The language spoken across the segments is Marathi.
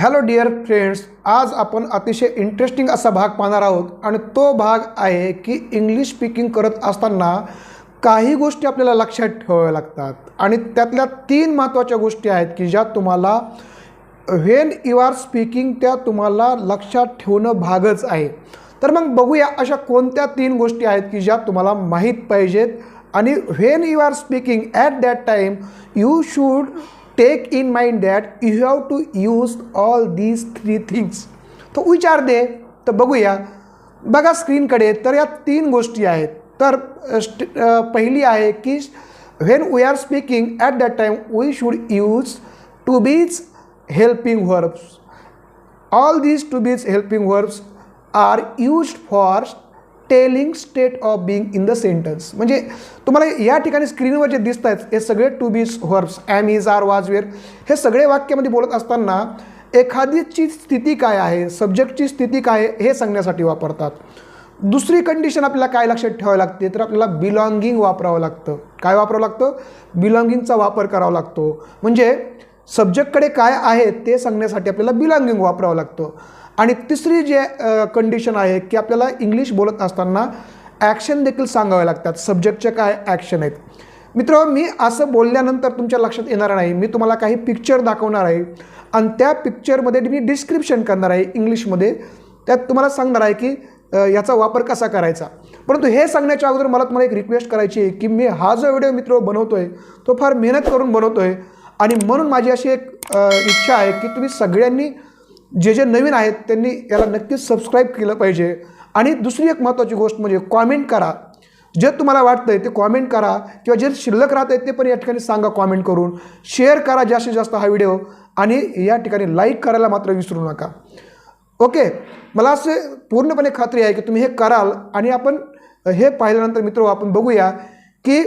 हॅलो डिअर फ्रेंड्स आज आपण अतिशय इंटरेस्टिंग असा भाग पाहणार आहोत आणि तो भाग आहे की इंग्लिश स्पीकिंग करत असताना काही गोष्टी आपल्याला लक्षात ठेवाव्या लागतात. आणि त्यातल्या तीन महत्त्वाच्या गोष्टी आहेत की ज्या तुम्हाला व्हेन यू आर स्पीकिंग त्या तुम्हाला लक्षात ठेवणं भागच आहे. तर मग बघूया अशा कोणत्या तीन गोष्टी आहेत की ज्या तुम्हाला माहीत पाहिजेत. आणि when you are speaking at that time you should take in mind that you have to use all these three things तो विचार दे तर बघूया. बघा स्क्रीनकडे तर या तीन गोष्टी आहेत. तर स्ट पहिली आहे की when we are speaking at that time we should use to bes helping verbs all these to bes helping verbs are used for telling state of being in the sentence म्हणजे तुम्हाला या ठिकाणी स्क्रीनवर जे दिसत आहेत हे सगळे to bes verbs am is are was were हे सगळे वाक्यामध्ये बोलत असताना एखादीची स्थिती काय आहे सब्जेक्टची स्थिती काय आहे हे सांगण्यासाठी वापरतात. दुसरी कंडिशन आपल्याला काय लक्षात ठेवावी लागते तर आपल्याला बिलॉंगिंग वापरावं लागतं. काय वापरावं लागतं? बिलॉंगिंगचा वापर करावा लागतो. म्हणजे सब्जेक्टकडे काय आहे ते सांगण्यासाठी आपल्याला बिलॉंगिंग वापरावं लागतं. आणि तिसरी जे कंडिशन आहे की आपल्याला इंग्लिश बोलत असताना ॲक्शन देखील सांगावे लागतात. सब्जेक्टचे काय ॲक्शन आहेत? मित्र मी असं बोलल्यानंतर तुमच्या लक्षात येणार नाही. मी तुम्हाला काही पिक्चर दाखवणार आहे. आणि त्या पिक्चरमध्ये मी डिस्क्रिप्शन करणार आहे इंग्लिशमध्ये त्यात तुम्हाला सांगणार आहे की याचा वापर कसा करायचा. परंतु हे सांगण्याच्या अगोदर मला तुम्हाला एक रिक्वेस्ट करायची आहे की मी हा जो व्हिडिओ मित्र बनवतो आहे तो फार मेहनत करून बनवतो आहे आणि म्हणून माझी अशी एक इच्छा आहे की तुम्ही सगळ्यांनी जे जे नवीन आहेत त्यांनी याला नक्कीच सबस्क्राईब केलं पाहिजे. आणि दुसरी एक महत्त्वाची गोष्ट म्हणजे कॉमेंट करा. जे तुम्हाला वाटतं आहे ते कॉमेंट करा. किंवा जे शिल्लक राहत आहेत ते पण या ठिकाणी सांगा कॉमेंट करून. शेअर करा जास्तीत जास्त हा व्हिडिओ आणि या ठिकाणी लाईक करायला मात्र विसरू नका. ओके मला असे पूर्णपणे खात्री आहे की तुम्ही हे कराल आणि आपण हे पाहिल्यानंतर मित्र आपण बघूया की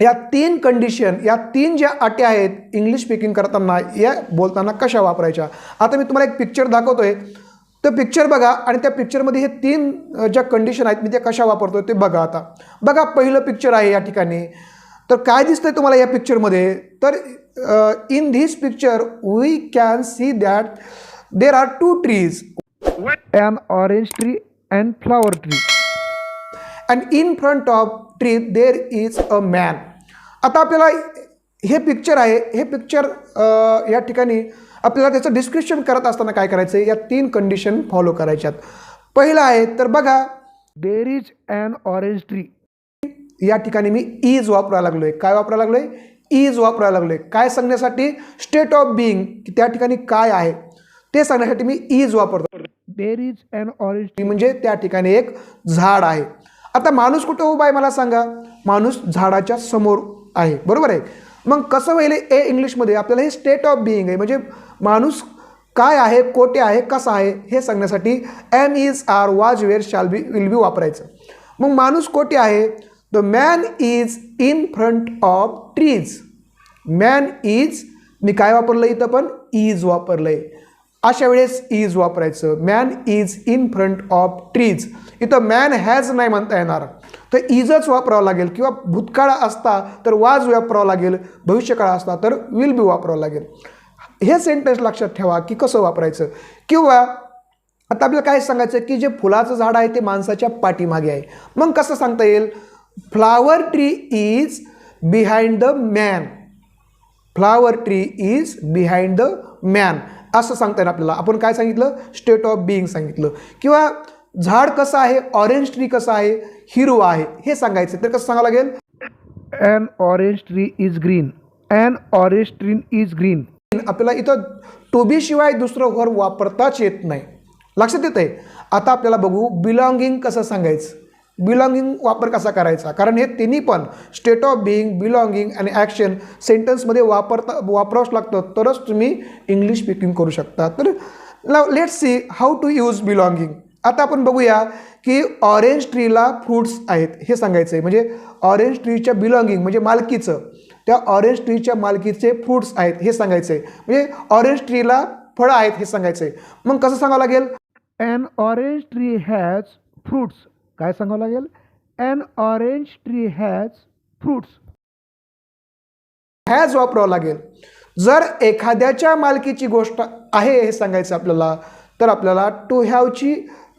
या तीन कंडिशन या तीन ज्या अटी आहेत इंग्लिश स्पीकिंग करताना या बोलताना कशा वापरायच्या? आता मी तुम्हाला एक पिक्चर दाखवतोय. तर पिक्चर बघा आणि त्या पिक्चरमध्ये हे तीन ज्या कंडिशन आहेत मी त्या कशा वापरतोय ते बघा आता. बघा पहिलं पिक्चर आहे या ठिकाणी. तर काय दिसतंय तुम्हाला या पिक्चरमध्ये तर in this picture we can see that there are two trees an orange tree and flower tree and in front of tree there is a man आता आपल्याला हे पिक्चर आहे हे पिक्चर या ठिकाणी आपल्याला त्याचं डिस्क्रिप्शन करत असताना काय करायचं आहे या तीन कंडिशन फॉलो करायच्यात. पहिलं आहे तर बघा there is an orange tree या ठिकाणी मी इज वापरायला लागलो आहे काय वापरायला लागलो आहे इज वापरायला लागलो आहे काय सांगण्यासाठी? स्टेट ऑफ बिईंग की त्या ठिकाणी काय आहे? ते सांगण्यासाठी मी इज वापरतो. There is an orange tree म्हणजे त्या ठिकाणी एक झाड आहे. आता माणूस कुठं उभा आहे मला सांगा? माणूस झाडाच्या समोर आहे. बरोबर आहे? मग कसं होईल ए इंग्लिशमध्ये आपल्याला हे स्टेट ऑफ बिईंग आहे. म्हणजे माणूस काय आहे कोठे आहे कसा आहे हे सांगण्यासाठी am is are was were shall be will be वापरायचं. मग माणूस कोठे आहे? The man is in front of trees man is मी काय वापरलं इथं पण? इज वापरलं आहे अशा वेळेस इज वापरायचं. Man is in front of trees इथं मॅन हॅज नाही म्हणता येणार. तर इजच वापरावं लागेल. किंवा भूतकाळ असता तर वाज वापरावं लागेल. भविष्यकाळ असता तर विल बी वापरावं लागेल. हे सेंटेन्स लक्षात ठेवा की कसं वापरायचं. किंवा आता आपल्याला काय सांगायचं की जे फुलाचं झाड आहे ते माणसाच्या पाठीमागे आहे. मग कसं सांगता येईल? Flower tree is behind the man flower tree is behind the man असं सांगता येईल आपल्याला. आपण काय सांगितलं? स्टेट ऑफ बिईंग सांगितलं. किंवा झाड कसं आहे? ऑरेंज ट्री कसं आहे? हिरवा आहे. हे सांगायचं तर कसं सांगावं लागेल? An orange tree is green an orange tree is green आपल्याला इथं टू बी शिवाय दुसरं वर वापरताच येत नाही. लक्षात येत आहे आता आपल्याला बघू बिलॉंगिंग कसं सांगायचं? बिलॉंगिंग वापर कसा करायचा? कारण हे तिन्ही पण स्टेट ऑफ बिईंग बिलॉंगिंग आणि ॲक्शन सेंटेन्समध्ये वापरता वापरावंच लागतं. तरच तुम्ही इंग्लिश स्पीकिंग करू शकता. तर let see how to use belonging आता आपण बघूया की ऑरेंज ट्रीला फ्रूट्स आहेत. हे सांगायचं आहे म्हणजे ऑरेंज ट्रीच्या बिलॉंगिंग म्हणजे मालकीचं. त्या ऑरेंज ट्रीच्या मालकीचे फ्रूट्स आहेत. हे सांगायचं आहे म्हणजे ऑरेंज ट्रीला फळं आहेत हे सांगायचं आहे मग कसं सांगावं लागेल? And orange tree has fruits काय सांगावं लागेल? An orange tree has fruits has वापरावं लागेल. जर एखाद्याच्या मालकीची गोष्ट आहे हे सांगायचं आपल्याला तर आपल्याला टू हॅवची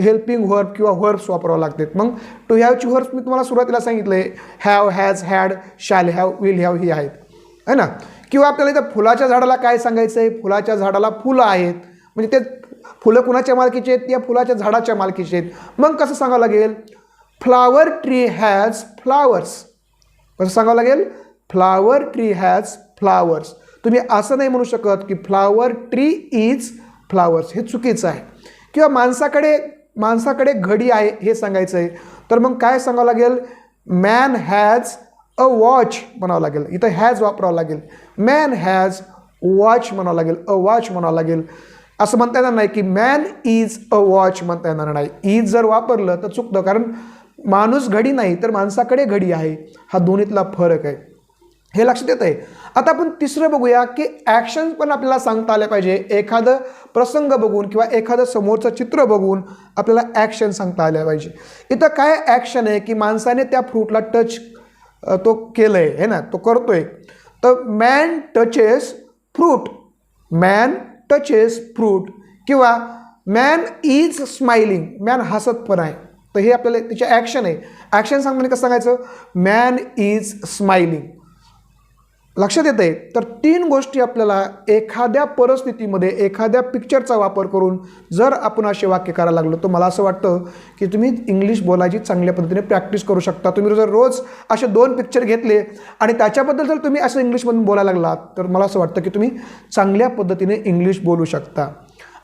हेल्पिंग वर्ब किंवा वर्ब्स वापरावं लागतात मग टू हॅवची वर्ब्स मी तुम्हाला सुरुवातीला सांगितले have has had shall have will have ही आहेत. है ना? किंवा आपल्याला इथं फुलाच्या झाडाला काय सांगायचं आहे फुलाच्या झाडाला फुलं आहेत. म्हणजे ते फुलं कुणाच्या मालकीचे आहेत? या फुलाच्या झाडाच्या मालकीचे आहेत. मग कसं सांगावं लागेल? फ्लावर ट्री हॅज फ्लावर्स कसं सांगावं लागेल? फ्लावर ट्री हॅज फ्लावर्स तुम्ही असं नाही म्हणू शकत की फ्लावर ट्री इज फ्लावर्स हे चुकीचं आहे. किंवा माणसाकडे माणसाकडे घडी आहे हे सांगायचं आहे तर मग काय सांगावं लागेल? मॅन हॅज अ वॉच म्हणावं लागेल. इथं हॅज वापरावं लागेल. मॅन हॅज वॉच म्हणावं लागेल. अ वॉच म्हणावं लागेल. असं म्हणता येणार नाही की मॅन इज अ वॉच म्हणता येणार नाही. इज जर वापरलं तर चुकतं कारण माणूस घडी नाही तर माणसाकडे घडी आहे. हा दोन्हीतला फरक आहे. हे लक्षात येत आहे आता आपण तिसरं बघूया की ॲक्शन पण आपल्याला सांगता आले पाहिजे. एखादं प्रसंग बघून किंवा एखादं समोरचं चित्र बघून आपल्याला ॲक्शन सांगता आल्या पाहिजे. इथं काय ॲक्शन आहे की माणसाने त्या फ्रूटला टच तो केलं आहे है ना? तो करतोय. तर man touches fruit man touches fruit किंवा मॅन इज स्माइलिंग मॅन हसत पण आहे. तर हे आपल्याला त्याचे ॲक्शन आहे. ॲक्शन सांग म्हणजे कसं सांगायचं? मॅन इज स्माइलिंग लक्षात येत आहे तर तीन गोष्टी आपल्याला एखाद्या परिस्थितीमध्ये एखाद्या पिक्चरचा वापर करून जर आपण असे वाक्य करायला लागलो तर मला असं वाटतं की तुम्ही इंग्लिश बोलायची चांगल्या पद्धतीने प्रॅक्टिस करू शकता. तुम्ही जर रोज असे दोन पिक्चर घेतले आणि त्याच्याबद्दल जर तुम्ही असं इंग्लिशमधून बोलायला लागलात तर मला असं वाटतं की तुम्ही चांगल्या पद्धतीने इंग्लिश बोलू शकता.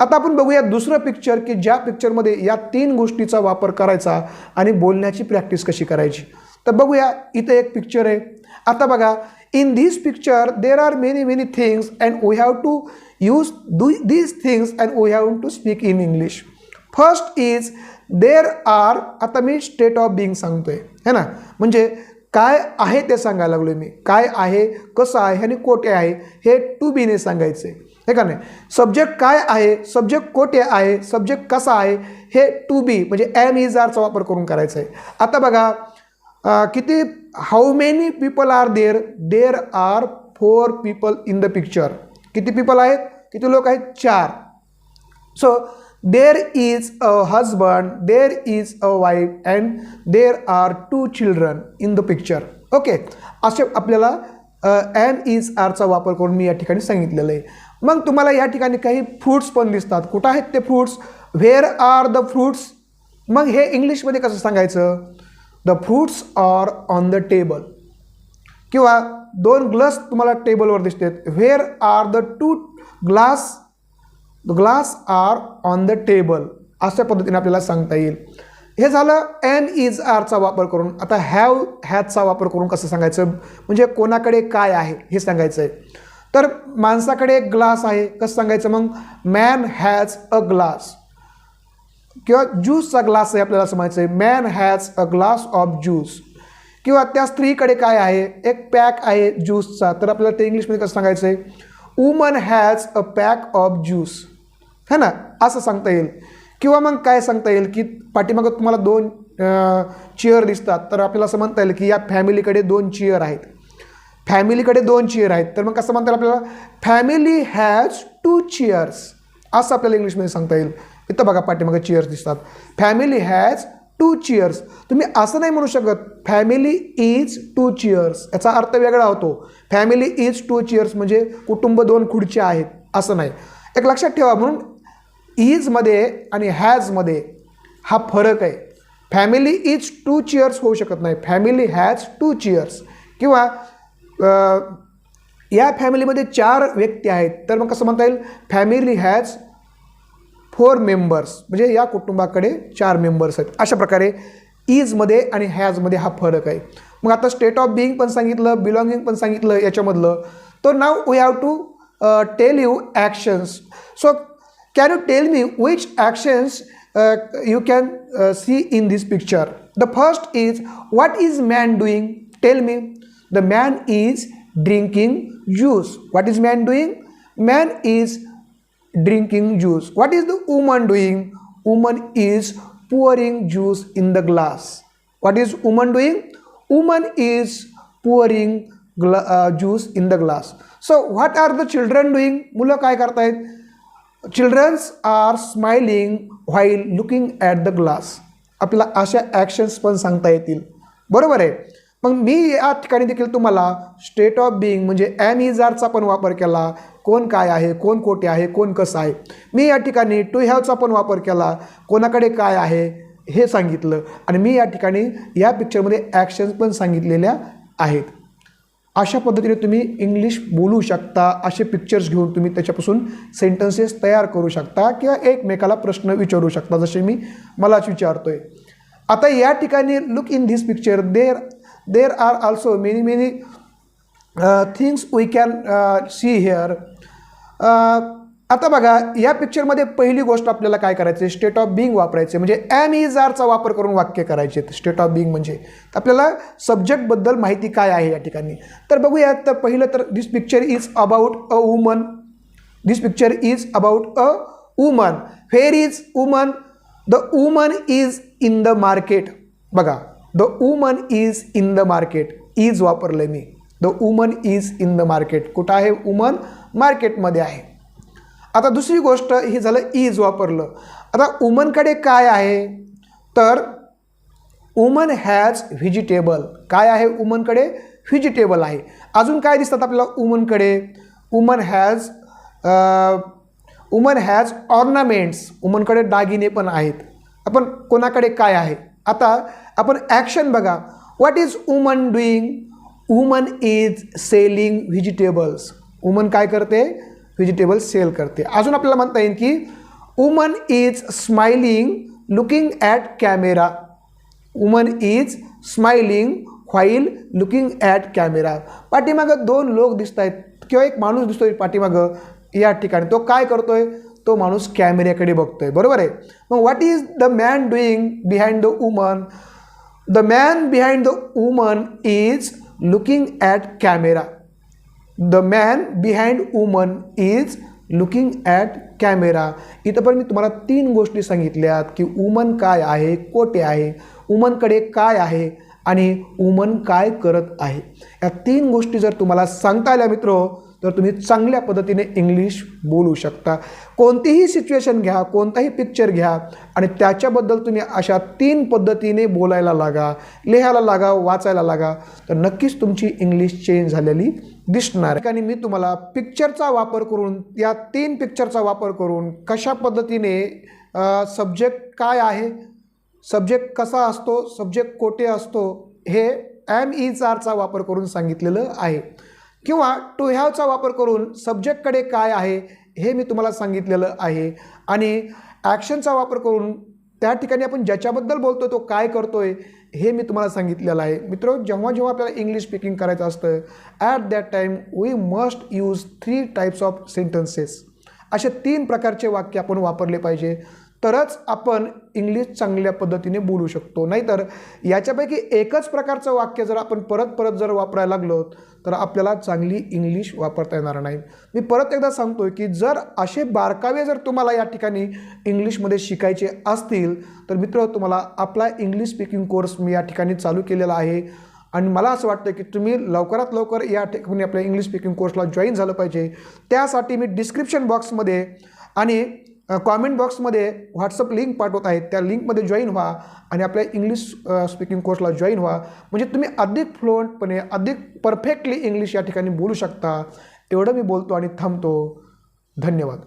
आता आपण बघूया दुसरं पिक्चर की ज्या पिक्चरमध्ये या तीन गोष्टीचा वापर करायचा आणि बोलण्याची प्रॅक्टिस कशी करायची. तर बघूया इथे एक पिक्चर आहे. आता बघा in this picture there are many many things and we have to use do these things and we have to speak in English first is there are आता मी स्टेट ऑफ बिईंग सांगतोय है ना? म्हणजे काय आहे ते सांगायला लागलो मी. काय आहे कसं आहे आणि कोठे आहे हे टू बीने सांगायचं. आहे हे का नाही? सब्जेक्ट काय आहे सब्जेक्ट कोठे आहे सब्जेक्ट कसा आहे हे टू बी म्हणजे एम इज आरचा वापर करून करायचा आहे आता बघा किती how many people are there there are four people in the picture किती पीपल आहेत? किती लोक आहेत? चार. So there is a husband there is a wife and there are two children in the picture okay असे आपल्याला एम इज आरचा वापर करून मी या ठिकाणी सांगितलेलं आहे. मग तुम्हाला या ठिकाणी काही फ्रूट्स पण दिसतात. कुठं आहेत ते fruits where are the fruits मग हे इंग्लिशमध्ये कसं सांगायचं? The fruits are on the table किंवा दोन ग्लास तुम्हाला टेबलवर दिसतात where are the two glass the glass are on the table अशा पद्धतीने आपल्याला सांगता येईल. हे झालं एन इज आरचा वापर करून. आता हॅव हॅजचा वापर करून कसं सांगायचं? म्हणजे कोणाकडे काय आहे हे सांगायचं आहे तर माणसाकडे एक ग्लास आहे. कसं सांगायचं मग? मॅन हॅज अ ग्लास किंवा ज्यूसचा ग्लास आहे आपल्याला समजायचं आहे man has a glass of juice किंवा त्या स्त्रीकडे काय आहे? एक पॅक आहे ज्यूसचा. तर आपल्याला ते इंग्लिशमध्ये कसं सांगायचं आहे woman has a pack of juice है ना? असं सांगता येईल. किंवा मग काय सांगता येईल की पाठीमागं तुम्हाला दोन चेअर दिसतात. तर आपल्याला असं म्हणता येईल की या फॅमिलीकडे दोन चेअर आहेत. फॅमिलीकडे दोन चेअर आहेत. तर मग कसं म्हणता येईल आपल्याला? फॅमिली हॅज टू चेअर्स असं आपल्याला इंग्लिशमध्ये सांगता येईल. इथं बघा पाठीमागे चेअर्स दिसतात. फॅमिली हॅज टू चेअर्स तुम्ही असं नाही म्हणू शकत. फॅमिली इज टू चेअर्स याचा अर्थ वेगळा होतो. फॅमिली इज टू चेअर्स म्हणजे कुटुंब दोन खुर्च्या आहेत. असं नाही. एक लक्षात ठेवा म्हणून इजमध्ये आणि हॅजमध्ये हा फरक आहे. फॅमिली इज टू चेअर्स होऊ शकत नाही. फॅमिली हॅज टू चेअर्स किंवा या फॅमिलीमध्ये चार व्यक्ती आहेत. तर मग कसं म्हणता येईल? फॅमिली हॅज फोर मेंबर्स म्हणजे या कुटुंबाकडे चार मेंबर्स आहेत. अशा प्रकारे इजमध्ये आणि हॅजमध्ये हा फरक आहे. मग आता स्टेट ऑफ बिईंग पण सांगितलं बिलॉंगिंग पण सांगितलं याच्यामधलं. तर now we have to tell you actions. So can you tell me which actions you can see in this picture the first is what is man doing tell me the man is drinking juice what is man doing man is drinking juice. What is the woman doing? Woman is pouring juice in the glass. What is woman doing? Woman is pouring glass juice in the glass so what are the children doing मुलं काय करतायत childrens are smiling while looking at the glass आपल्याला अशा ॲक्शन्स पण सांगता येतील बरोबर आहे मग मी या ठिकाणी देखील तुम्हाला स्टेट ऑफ बिईंग म्हणजे ॲम इजारचा पण वापर केला. कोण काय आहे कोण कोठे आहे कोण कसं आहे. मी या ठिकाणी टू हॅवचा पण वापर केला. कोणाकडे काय आहे हे सांगितलं. आणि मी या ठिकाणी या पिक्चरमध्ये ॲक्शन्स पण सांगितलेल्या आहेत. अशा पद्धतीने तुम्ही इंग्लिश बोलू शकता. असे पिक्चर्स घेऊन तुम्ही त्याच्यापासून सेंटेन्सेस तयार करू शकता किंवा एकमेकाला प्रश्न विचारू शकता जसे मी मलाच विचारतोय. आता या ठिकाणी look in this picture there there are uh, many many things we can see uh, आता बघा या पिक्चरमध्ये पहिली गोष्ट आपल्याला काय करायचं स्टेट ऑफ बिंग वापरायचे म्हणजे ॲम इज आरचा वापर करून वाक्य करायचे. स्टेट ऑफ बिंग म्हणजे आपल्याला सब्जेक्टबद्दल माहिती काय आहे या ठिकाणी? तर बघूया तर पहिलं तर this picture is about a woman this picture is about a woman where is woman the woman is in the market बघा the woman is in the market is वापरलं मी. The woman is in the market कुठं आहे वुमन मार्केटमध्ये आहे. आता दुसरी गोष्ट ही झालं इज वापरलं. आता वुमनकडे काय आहे? तर वुमन हॅज व्हेजिटेबल काय आहे वुमनकडे व्हेजिटेबल आहे. अजून काय दिसतात आपल्याला वुमनकडे woman has woman has ornaments वुमनकडे दागिने पण आहेत. आपण कोणाकडे काय आहे? आता आपण ॲक्शन बघा. What is woman doing woman is selling vegetables woman काय करते? व्हेजिटेबल्स सेल करते. अजून आपल्याला म्हणता येईल की woman is smiling looking at camera woman is smiling while looking at camera पाठीमागं दोन लोक दिसत आहेत किंवा एक माणूस दिसतोय पाठीमागं या ठिकाणी. तो काय करतोय? तो माणूस कॅमेऱ्याकडे बघतोय. बरोबर आहे? मग what is the man doing behind the woman the man behind the woman is looking at camera the man behind woman is looking at camera इथं पण मी तुम्हाला तीन गोष्टी सांगितल्यात की वुमन काय आहे कोठे आहे वुमनकडे काय आहे आणि वुमन काय करत आहे. या तीन गोष्टी जर तुम्हाला सांगता आल्या मित्र तर तुम्ही चांगल्या पद्धतीने इंग्लिश बोलू शकता. कोणतीही सिच्युएशन घ्या कोणताही पिक्चर घ्या आणि त्याच्याबद्दल तुम्ही अशा तीन पद्धतीने बोलायला लागा लिहायला लागा वाचायला लागा तर नक्कीच तुमची इंग्लिश चेंज झालेली दिसणार. आणि मी तुम्हाला पिक्चरचा वापर करून या तीन पिक्चरचा वापर करून कशा पद्धतीने सब्जेक्ट काय आहे सब्जेक्ट कसा असतो सब्जेक्ट कोठे असतो हे ॲम ई आरचा वापर करून सांगितलेलं आहे. किंवा टू हॅवचा वापर करून सब्जेक्टकडे काय आहे हे मी तुम्हाला सांगितलेलं आहे. आणि ॲक्शनचा वापर करून त्या ठिकाणी आपण ज्याच्याबद्दल बोलतो तो काय करतोय हे मी तुम्हाला सांगितलेलं आहे. मित्र जेव्हा जेव्हा आपल्याला इंग्लिश स्पीकिंग करायचं असतं at that time we must use three types of sentences असे तीन प्रकारचे वाक्य आपण वापरले पाहिजे. तरच आपण इंग्लिश चांगल्या पद्धतीने बोलू शकतो. नाहीतर याच्यापैकी एकच प्रकारचं वाक्य जर आपण परत परत जर वापरायला लागलो तर आपल्याला चांगली इंग्लिश वापरता येणार नाही. मी परत एकदा सांगतो की जर असे बारकावे जर तुम्हाला या ठिकाणी इंग्लिशमध्ये शिकायचे असतील तर मित्र तुम्हाला आपला इंग्लिश स्पीकिंग कोर्स मी या ठिकाणी चालू केलेला आहे. आणि मला असं वाटतं की तुम्ही लवकरात लवकर या ठिकाणी आपल्या इंग्लिश स्पीकिंग कोर्सला जॉईन झालं पाहिजे. त्यासाठी मी डिस्क्रिप्शन बॉक्समध्ये आणि कॉमेंट बॉक्समध्ये व्हॉट्सअप लिंक पाठवत आहेत. त्या लिंकमध्ये जॉईन व्हा आणि आपल्या इंग्लिश स्पीकिंग कोर्सला जॉईन व्हा. म्हणजे तुम्ही अधिक फ्लुएंटपणे अधिक परफेक्टली इंग्लिश या ठिकाणी बोलू शकता. एवढं मी बोलतो आणि थांबतो. धन्यवाद.